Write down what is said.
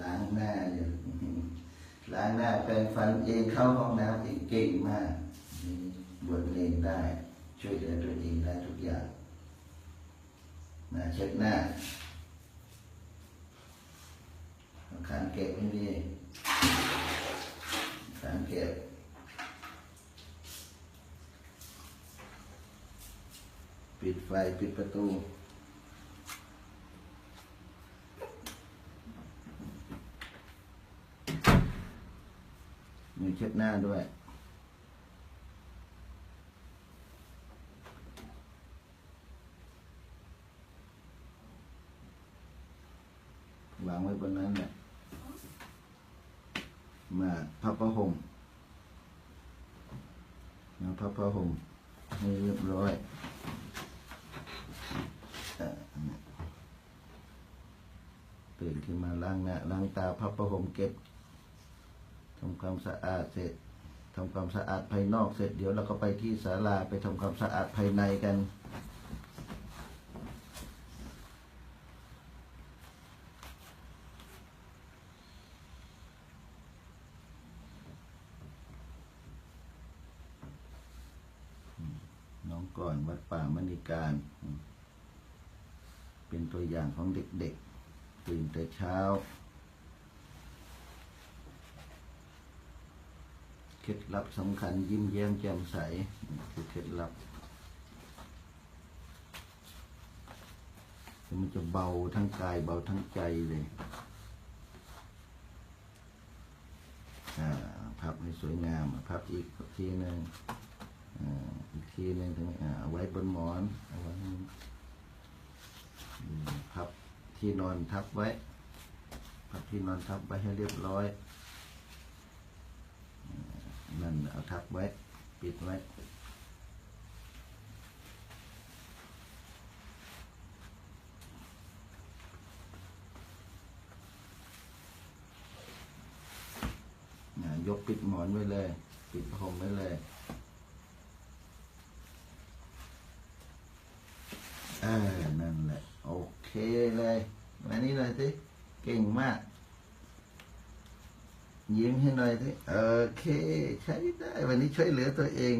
ล้างหน้าอยู่ล้างหน้าแปรงฟันเองเข้าห้องน้ำเองเก่งมากบวชเองได้ ช่วยเหลือตัวเองได้ทุกอย่างมาเช็ดหน้าเอาคางเก็บไม่ดีคางเก็บปิดไฟปิดประตู มีเช็ดหน้าด้วยวางไว้บนนั้นเนี่ยมาพับผ้าห่มมาพับผ้าห่มให้เรียบร้อยตื่นขึ้นมาล้างหน้าล้างตาพับผ้าห่มเก็บ ทำความสะอาดเสร็จทำความสะอาดภายนอกเสร็จเดี๋ยวเราก็ไปที่ศาลาไปทำความสะอาดภายในกันน้องก่อนวัดป่ามณีการ เป็นตัวอย่างของเด็กๆตื่นแต่เช้า เค ล็ดลับสำคัญยิ้มแย้มแจ่มใสคือเคล็ดลับมันจะเบาทั้งกายเบาทั้งใจเลยอ่าพับให้สวยงามพับอีกทีหนึ่งอีกทีหนึ่งถึงเอาไว้บนหมอนเอาไว้พับที่นอนทับไว้พับที่นอนทับไว้ให้เรียบร้อย นั่นเอาทับไว้ ปิดไว้ ยกปิดหมอนไว้เลย ปิดห่มไว้เลยเออนั่นแหละ โอเคเลยมานี่หน่อยสิ เก่งมาก ยิ้มให้หน่อยสิโอเค ใช้ได้ วันนี้ช่วยเหลือตัวเอง